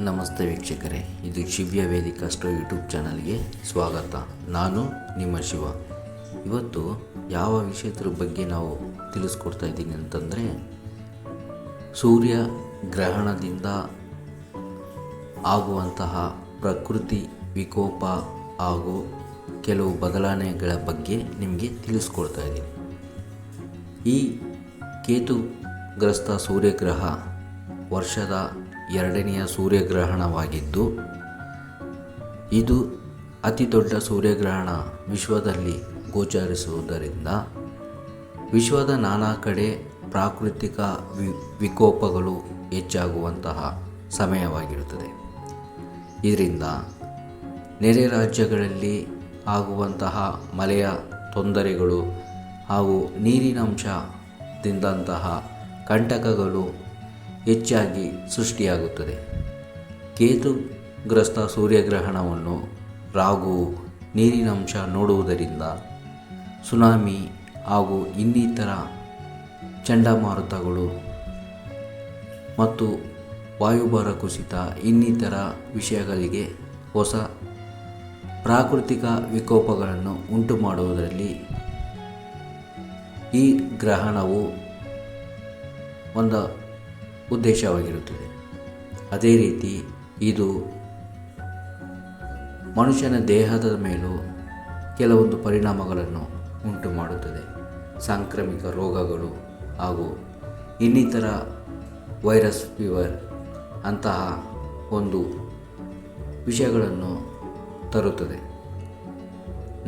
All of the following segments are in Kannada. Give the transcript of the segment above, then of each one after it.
ನಮಸ್ತೆ ವೀಕ್ಷಕರೇ, ಇದು ಶಿವ್ಯ ವೇದಿಕಾ ಸ್ಟೋ ಯೂಟ್ಯೂಬ್ ಚಾನಲ್ಗೆ ಸ್ವಾಗತ. ನಾನು ನಿಮ್ಮ ಶಿವ. ಇವತ್ತು ಯಾವ ವಿಷಯದ ಬಗ್ಗೆ ನಾವು ತಿಳಿಸ್ಕೊಡ್ತಾ ಇದ್ದೀನಿ ಅಂತಂದರೆ, ಸೂರ್ಯ ಗ್ರಹಣದಿಂದ ಆಗುವಂತಹ ಪ್ರಕೃತಿ ವಿಕೋಪ ಹಾಗೂ ಕೆಲವು ಬದಲಾವಣೆಗಳ ಬಗ್ಗೆ ನಿಮಗೆ ತಿಳಿಸ್ಕೊಡ್ತಾ ಇದ್ದೀನಿ. ಈ ಕೇತುಗ್ರಸ್ತ ಸೂರ್ಯಗ್ರಹ ವರ್ಷದ ಎರಡನೆಯ ಸೂರ್ಯಗ್ರಹಣವಾಗಿದ್ದು, ಇದು ಅತಿ ದೊಡ್ಡ ಸೂರ್ಯಗ್ರಹಣ ವಿಶ್ವದಲ್ಲಿ ಗೋಚರಿಸುವುದರಿಂದ ವಿಶ್ವದ ನಾನಾ ಕಡೆ ಪ್ರಾಕೃತಿಕ ವಿ, ವಿಕೋಪಗಳು ಹೆಚ್ಚಾಗುವಂತಹ ಸಮಯವಾಗಿರುತ್ತದೆ. ಇದರಿಂದ ನೆರೆ ರಾಜ್ಯಗಳಲ್ಲಿ ಆಗುವಂತಹ ಮಳೆಯ ತೊಂದರೆಗಳು ಹಾಗೂ ನೀರಿನಂಶದಿಂದಂತಹ ಕಂಟಕಗಳು ಹೆಚ್ಚಾಗಿ ಸೃಷ್ಟಿಯಾಗುತ್ತದೆ. ಕೇತುಗ್ರಸ್ತ ಸೂರ್ಯಗ್ರಹಣವನ್ನು ರಾಗು ನೀರಿನಂಶ ನೋಡುವುದರಿಂದ ಸುನಾಮಿ ಹಾಗೂ ಇನ್ನಿತರ ಚಂಡಮಾರುತಗಳು ಮತ್ತು ವಾಯುಭಾರ ಕುಸಿತ ಇನ್ನಿತರ ವಿಷಯಗಳಿಗೆ ಹೊಸ ಪ್ರಾಕೃತಿಕ ವಿಕೋಪಗಳನ್ನು ಉಂಟು ಮಾಡುವುದರಲ್ಲಿ ಈ ಗ್ರಹಣವು ಒಂದು ಉದ್ದೇಶವಾಗಿರುತ್ತದೆ. ಅದೇ ರೀತಿ ಇದು ಮನುಷ್ಯನ ದೇಹದ ಮೇಲೂ ಕೆಲವೊಂದು ಪರಿಣಾಮಗಳನ್ನು ಉಂಟು ಮಾಡುತ್ತದೆ ಸಾಂಕ್ರಾಮಿಕ ರೋಗಗಳು ಹಾಗೂ ಇನ್ನಿತರ ವೈರಸ್ ಫೀವರ್ ಅಂತಹ ಒಂದು ವಿಷಯಗಳನ್ನು ತರುತ್ತದೆ.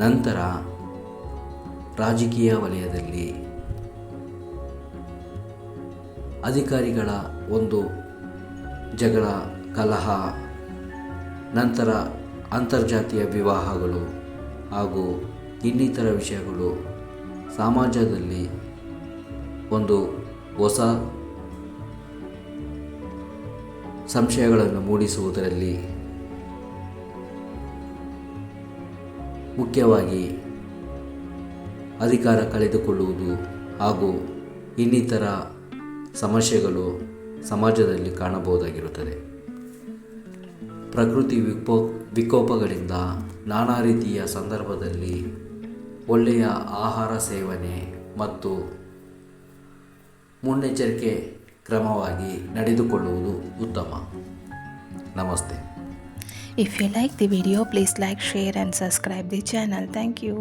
ನಂತರ ರಾಜಕೀಯ ವಲಯದಲ್ಲಿ ಅಧಿಕಾರಿಗಳ ಒಂದು ಜಗಳ, ಕಲಹ, ನಂತರ ಅಂತರ್ಜಾತೀಯ ವಿವಾಹಗಳು ಹಾಗೂ ಇನ್ನಿತರ ವಿಷಯಗಳು ಸಮಾಜದಲ್ಲಿ ಒಂದು ಹೊಸ ಸಂಶಯಗಳನ್ನು ಮೂಡಿಸುವುದರಲ್ಲಿ ಮುಖ್ಯವಾಗಿ ಅಧಿಕಾರ ಕಳೆದುಕೊಳ್ಳುವುದು ಹಾಗೂ ಇನ್ನಿತರ ಸಮಸ್ಯೆಗಳು ಸಮಾಜದಲ್ಲಿ ಕಾಣಬಹುದಾಗಿರುತ್ತದೆ. ಪ್ರಕೃತಿ ವಿಕೋ ವಿಕೋಪಗಳಿಂದ ನಾನಾ ರೀತಿಯ ಸಂದರ್ಭದಲ್ಲಿ ಒಳ್ಳೆಯ ಆಹಾರ ಸೇವನೆ ಮತ್ತು ಮುನ್ನೆಚ್ಚರಿಕೆ ಕ್ರಮವಾಗಿ ನಡೆದುಕೊಳ್ಳುವುದು ಉತ್ತಮ. ನಮಸ್ತೆ. If you like the video please like share and subscribe the channel thank you.